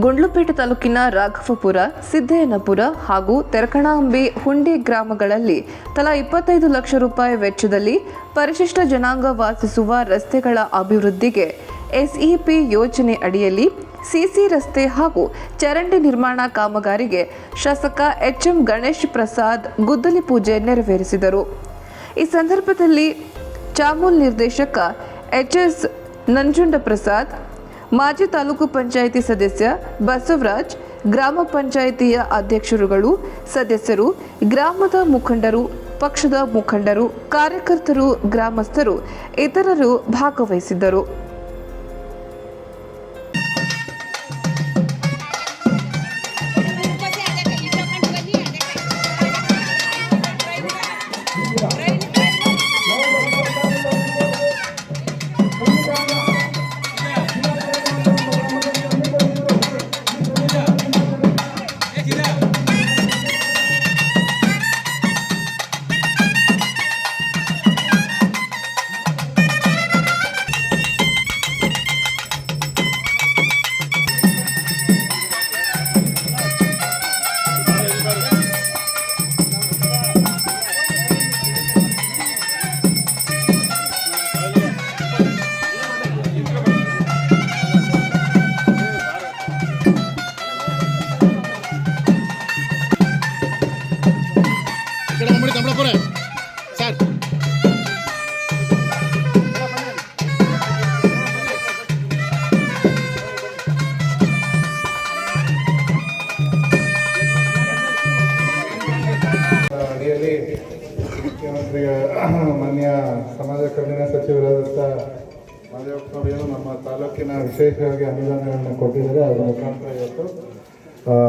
ಗುಂಡ್ಲುಪೇಟೆ ತಾಲೂಕಿನ ರಾಘವಪುರ ಸಿದ್ದಯ್ಯನಪುರ ಹಾಗೂ ತೆರಕಣಾಂಬಿ ಹುಂಡಿ ಗ್ರಾಮಗಳಲ್ಲಿ ತಲಾ ಇಪ್ಪತ್ತೈದು ಲಕ್ಷ ರೂಪಾಯಿ ವೆಚ್ಚದಲ್ಲಿ ಪರಿಶಿಷ್ಟ ಜನಾಂಗ ವಾಸಿಸುವ ರಸ್ತೆಗಳ ಅಭಿವೃದ್ಧಿಗೆ ಎಸ್ಇಪಿ ಯೋಜನೆ ಅಡಿಯಲ್ಲಿ ಸಿಸಿ ರಸ್ತೆ ಹಾಗೂ ಚರಂಡಿ ನಿರ್ಮಾಣ ಕಾಮಗಾರಿಗೆ ಶಾಸಕ ಎಚ್ಎಂ ಗಣೇಶ್ ಪ್ರಸಾದ್ ಗುದ್ದಲಿ ಪೂಜೆ ನೆರವೇರಿಸಿದರು. ಈ ಸಂದರ್ಭದಲ್ಲಿ ಚಾಮೂಲ್ ನಿರ್ದೇಶಕ ಎಚ್ ಎಸ್ ನಂಜುಂಡ ಪ್ರಸಾದ್ ಮಾಜಿ ತಾಲೂಕು ಪಂಚಾಯಿತಿ ಸದಸ್ಯ ಬಸವರಾಜ್, ಗ್ರಾಮ ಪಂಚಾಯಿತಿಯ ಅಧ್ಯಕ್ಷರುಗಳು, ಸದಸ್ಯರು, ಗ್ರಾಮದ ಮುಖಂಡರು, ಪಕ್ಷದ ಮುಖಂಡರು, ಕಾರ್ಯಕರ್ತರು, ಗ್ರಾಮಸ್ಥರು, ಇತರರು ಭಾಗವಹಿಸಿದ್ದರು. ಮುಖ್ಯಮಂತ್ರಿ ಮಾನ್ಯ ಸಮಾಜ ಕಲ್ಯಾಣ ಸಚಿವರಾದಂಥ ಮಾದೇವಪ್ಪನವರು ನಮ್ಮ ತಾಲೂಕಿನ ವಿಶೇಷವಾಗಿ ಅನುದಾನಗಳನ್ನು ಕೊಟ್ಟಿದ್ದಾರೆ. ಅದರ ಮುಖಾಂತರ ಇವತ್ತು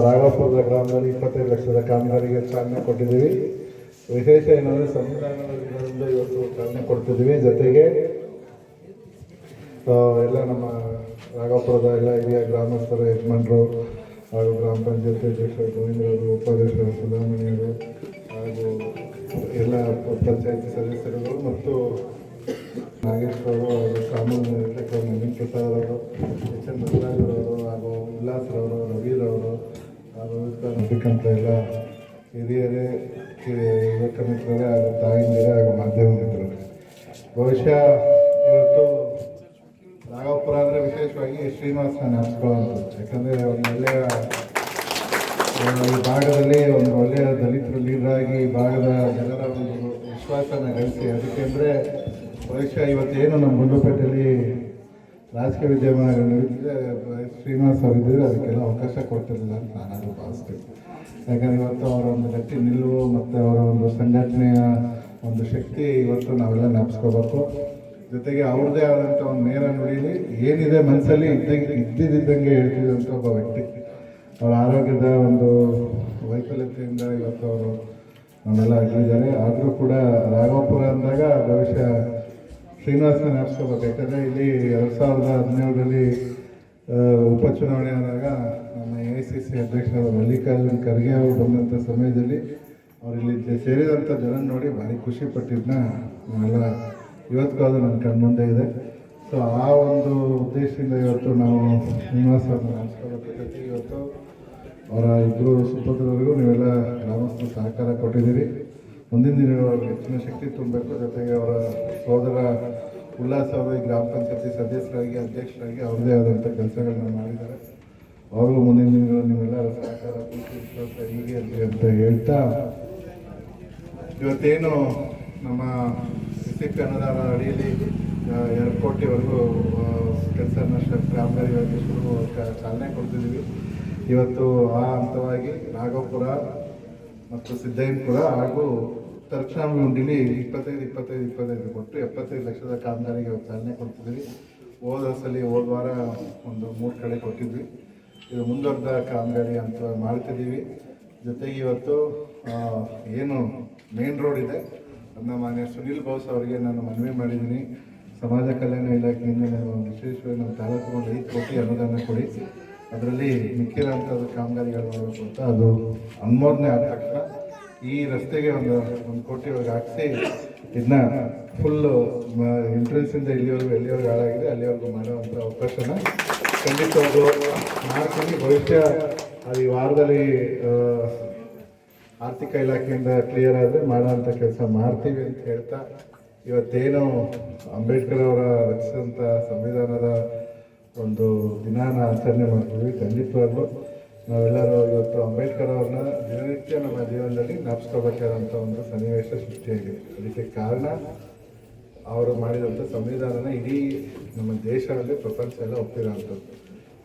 ರಾಘವಪುರದ ಗ್ರಾಮದಲ್ಲಿ ಇಪ್ಪತ್ತೈದು ಲಕ್ಷದ ಕಾಮಗಾರಿಗೆ ಚಾಲನೆ ಕೊಟ್ಟಿದ್ದೀವಿ. ವಿಶೇಷ ಏನಂದರೆ ಸಂವಿಧಾನದ ದಿನದಿಂದ ಇವತ್ತು ಚಾಲನೆ ಕೊಡ್ತಿದ್ದೀವಿ. ಜೊತೆಗೆ ಎಲ್ಲ ನಮ್ಮ ರಾಘವಪುರದ ಎಲ್ಲ ಹಿರಿಯ ಗ್ರಾಮಸ್ಥರು, ಯಜಮಾನರು ಹಾಗೂ ಗ್ರಾಮ ಪಂಚಾಯತ್ ಅಧ್ಯಕ್ಷರು, ಗೋವಿಂದರವರು, ಉಪಾಧ್ಯಕ್ಷರು ಸುಧಾಮಣಿಯವರು ಹಾಗೂ ಎಲ್ಲ ಪಂಚಾಯತಿ ಸದಸ್ಯರುಗಳು ಮತ್ತು ನಾಗೇಶ್ ಅವರು ಕಾನೂನು ನಿರ್ದೇಶಕರು ನವೀನ್ ಪ್ರಸಾದ್ ಅವರು ಎಚ್ ಎನ್ ಬಸವರಾಜರವರು ಹಾಗೂ ಉಲ್ಲಾಸ್ರವರು ರವಿರವರು ಹಾಗೂ ನಂಬಿಕಂತ ಎಲ್ಲ ಹಿರಿಯರೇ ಯುವಕ ಮಿತ್ರರೇ ಹಾಗೂ ತಾಯಿಂದಿರೇ ಹಾಗೂ ಮಾಧ್ಯಮ ಮಿತ್ರರೇ ಬಹುಶಃ ಇವತ್ತು ನಾಗಪುರ ಅಂದರೆ ವಿಶೇಷವಾಗಿ ಶ್ರೀನಿವಾಸನ ನೆನೆಸ್ಕೊಳ್ಳೋದು ಯಾಕಂದರೆ ಆ, ಈ ಭಾಗದಲ್ಲಿ ಒಂದು ಒಳ್ಳೆಯ ದಲಿತರು ಲೀಡರ್ ಆಗಿ ಈ ಭಾಗದ ಜನರ ಒಂದು ವಿಶ್ವಾಸನ ಗಳಿಸಿ. ಅದಕ್ಕೆ ಅಂದರೆ ಬಹುಶಃ ಇವತ್ತೇನು ನಮ್ಮ ಗುಂಡುಪೇಟೆಯಲ್ಲಿ ರಾಜಕೀಯ ವಿದ್ಯಮಾನಗಳು ನಡೀತಿದೆ ಶ್ರೀನಿವಾಸ್ ಅವರು ಇದ್ದರೆ ಅದಕ್ಕೆಲ್ಲ ಅವಕಾಶ ಕೊಡ್ತಿರಲಿಲ್ಲ ಅಂತ ನಾನಾದರೂ ಭಾವಿಸ್ತೀನಿ. ಯಾಕಂದರೆ ಇವತ್ತು ಅವರ ಒಂದು ಗಟ್ಟಿ ನಿಲುವು ಮತ್ತು ಅವರ ಒಂದು ಸಂಘಟನೆಯ ಒಂದು ಶಕ್ತಿ ಇವತ್ತು ನಾವೆಲ್ಲ ನೆನಪಿಸ್ಕೋಬೇಕು. ಜೊತೆಗೆ ಅವ್ರದ್ದೇ ಆದಂಥ ಒಂದು ನೇರ ನುಡಿಲಿ ಏನಿದೆ ಮನಸ್ಸಲ್ಲಿ ಇದ್ದಂಗೆ ಇದ್ದಿದ್ದಂಗೆ ಹೇಳ್ತಿದ್ದಂಥ ಒಬ್ಬ ವ್ಯಕ್ತಿ. ಅವರ ಆರೋಗ್ಯದ ಒಂದು ವೈಫಲ್ಯತೆಯಿಂದ ಇವತ್ತು ಅವರು ನಮ್ಮೆಲ್ಲ ಇದ್ದಾರೆ ಆದರೂ ಕೂಡ ರಾಘವಪುರ ಅಂದಾಗ ಬಹುಶಃ ಶ್ರೀನಿವಾಸನ ನೆನೆಸ್ಕೋಬೇಕು ಯಾಕಂದರೆ ಇಲ್ಲಿ ಎರಡು ಸಾವಿರದ ಹದಿನೇಳರಲ್ಲಿ ಉಪಚುನಾವಣೆ ಆದಾಗ ನಮ್ಮ ಎ ಐ ಸಿ ಸಿ ಅಧ್ಯಕ್ಷರಾದ ಮಲ್ಲಿಕಾರ್ಜುನ್ ಖರ್ಗೆ ಅವರು ಬಂದಂಥ ಸಮಯದಲ್ಲಿ ಅವರಿಲ್ಲಿ ಸೇರಿದಂಥ ಜನ ನೋಡಿ ಭಾರಿ ಖುಷಿ ಪಟ್ಟಿದ್ದನ್ನ ನಾವೆಲ್ಲ ಇವತ್ತಿಗೂ ಅದು ನನ್ನ ಕಣ್ಮುಂದೆ ಇದೆ. ಸೊ ಆ ಒಂದು ಉದ್ದೇಶದಿಂದ ಇವತ್ತು ನಾವು ಶ್ರೀನಿವಾಸ ಅವ್ರನ್ನ ಇವತ್ತು ಅವರ ಇಬ್ಬರು ಸುಪುತ್ರರಿಗೂ ನೀವೆಲ್ಲ ಗ್ರಾಮಸ್ಥರು ಸಹಕಾರ ಕೊಟ್ಟಿದ್ದೀರಿ. ಮುಂದಿನ ದಿನಗಳಲ್ಲಿ ಹೆಚ್ಚಿನ ಶಕ್ತಿ ತುಂಬಬೇಕು. ಜೊತೆಗೆ ಅವರ ಸೋದರ ಉಲ್ಲಾಸ್ ಅವರು ಗ್ರಾಮ ಪಂಚಾಯತಿ ಸದಸ್ಯರಾಗಿ, ಅಧ್ಯಕ್ಷರಾಗಿ ಅವ್ರದ್ದೇ ಆದಂಥ ಕೆಲಸಗಳನ್ನ ಮಾಡಿದ್ದಾರೆ. ಅವರು ಮುಂದಿನ ದಿನಗಳು ನೀವೆಲ್ಲ ಸಹಕಾರ ಹೀಗೆ ಇರಲಿ ಅಂತ ಹೇಳ್ತಾ ಇವತ್ತೇನು ನಮ್ಮ ಸಿಕ್ ಅನ್ನದಾನ ಅಡಿಯಲ್ಲಿ ಎರಡು ಕೋಟಿವರೆಗೂ ಕೆಲಸ ಕಾಮಗಾರಿಗಳಿಗೆ ಶುರು ಚಾಲನೆ ಕೊಡ್ತಿದ್ದೀವಿ. ಇವತ್ತು ಆ ಹಂತವಾಗಿ ರಾಘವಪುರ ಮತ್ತು ಸಿದ್ದಯ್ಯನಪುರ ಹಾಗೂ ತರ್ಕ್ಷಾಮಿ ಉಂಡಿಲಿ ಇಪ್ಪತ್ತೈದು ಇಪ್ಪತ್ತೈದು ಇಪ್ಪತ್ತೈದು ಕೊಟ್ಟು ಎಪ್ಪತ್ತೈದು ಲಕ್ಷದ ಕಾಮಗಾರಿಗೆ ಇವತ್ತು ಚಾಲನೆ ಕೊಡ್ತಿದ್ವಿ. ಹೋದ ಸಲ, ಹೋದ ವಾರ ಒಂದು ಮೂರು ಕಡೆ ಕೊಟ್ಟಿದ್ವಿ. ಇದು ಮುಂದುವರೆದ ಕಾಮಗಾರಿ ಅಂತ ಮಾಡ್ತಿದ್ದೀವಿ. ಜೊತೆಗೆ ಇವತ್ತು ಏನು ಮೇನ್ ರೋಡ್ ಇದೆ. ಅದನ್ನ ಮಾನ್ಯ ಸುನೀಲ್ ಬೋಸ್ ಅವರಿಗೆ ನಾನು ಮನವಿ ಮಾಡಿದ್ದೀನಿ. ಸಮಾಜ ಕಲ್ಯಾಣ ಇಲಾಖೆಯಿಂದ ನಾನು ವಿಶೇಷವಾಗಿ ನಮ್ಮ ತಾಲೂಕು ಒಂದು ಐದು ಕೋಟಿ ಅನುದಾನ ಕೊಡಿ. ಅದರಲ್ಲಿ ಮಿಕ್ಕಿರೋಂಥದ್ದು ಕಾಮಗಾರಿಗಳು ಮಾಡಬೇಕು ಅಂತ ಅದು ಅನುಮೋದನೆ ಆದ ತಕ್ಷಣ ಈ ರಸ್ತೆಗೆ ಒಂದು ಒಂದು ಕೋಟಿ ಒಳಗೆ ಹಾಕಿಸಿ ಇದನ್ನ ಫುಲ್ಲು ಎಂಟ್ರೆನ್ಸಿಂದ ಇಲ್ಲಿವರೆಗೂ, ಎಲ್ಲಿವರೆಗೂ ಹಾಳಾಗಿದೆ, ಅಲ್ಲಿವರೆಗೂ ಮಾಡುವಂಥ ಅವಕಾಶನ ಖಂಡಿತವಾಗೂ ಮಾಡ್ಕೊಂಡು ಭವಿಷ್ಯ ಅದು ಈ ವಾರದಲ್ಲಿ ಆರ್ಥಿಕ ಇಲಾಖೆಯಿಂದ ಕ್ಲಿಯರ್ ಆದರೆ ಮಾಡೋವಂಥ ಕೆಲಸ ಮಾಡ್ತೀವಿ ಅಂತ ಹೇಳ್ತಾ ಇವತ್ತೇನು ಅಂಬೇಡ್ಕರ್ ಅವರ ರಚಿಸಿದಂಥ ಸಂವಿಧಾನದ ಒಂದು ದಿನಾನ ಆಚರಣೆ ಮಾಡ್ತೀವಿ. ಖಂಡಿತವಾಗ್ಲೂ ನಾವೆಲ್ಲರೂ ಇವತ್ತು ಅಂಬೇಡ್ಕರ್ ಅವ್ರನ್ನ ದಿನನಿತ್ಯ ನಮ್ಮ ಜೀವನದಲ್ಲಿ ಜ್ಞಾಪಿಸ್ಕೋಬೇಕಾದಂಥ ಒಂದು ಸನ್ನಿವೇಶ ಸೃಷ್ಟಿಯಾಗಿದೆ. ಅದಕ್ಕೆ ಕಾರಣ ಅವರು ಮಾಡಿದಂಥ ಸಂವಿಧಾನನ ಇಡೀ ನಮ್ಮ ದೇಶದಲ್ಲಿ ಪ್ರಪಂಚ ಎಲ್ಲ ಒಪ್ಪಿರೋಂಥದ್ದು.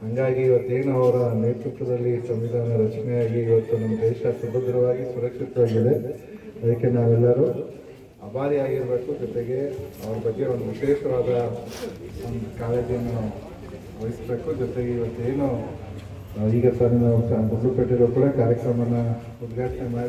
ಹಂಗಾಗಿ ಇವತ್ತೇನು ಅವರ ನೇತೃತ್ವದಲ್ಲಿ ಸಂವಿಧಾನ ರಚನೆಯಾಗಿ ಇವತ್ತು ನಮ್ಮ ದೇಶ ಸುಭದ್ರವಾಗಿ ಸುರಕ್ಷಿತವಾಗಿದೆ. ಅದಕ್ಕೆ ನಾವೆಲ್ಲರೂ ಅಭಾರಿಯಾಗಿರಬೇಕು ಜೊತೆಗೆ ಅವ್ರ ಬಗ್ಗೆ ಒಂದು ವಿಶೇಷವಾದ ಒಂದು ಕಾಳಜಿಯನ್ನು ವಹಿಸಬೇಕು ಜೊತೆಗೆ ಇವತ್ತೇನು ಈಗ ತಾನೇ ನಾವು ಗುಂಡ್ಲುಪೇಟೆಗೂ ಕೂಡ ಕಾರ್ಯಕ್ರಮನ ಉದ್ಘಾಟನೆ ಮಾಡಿ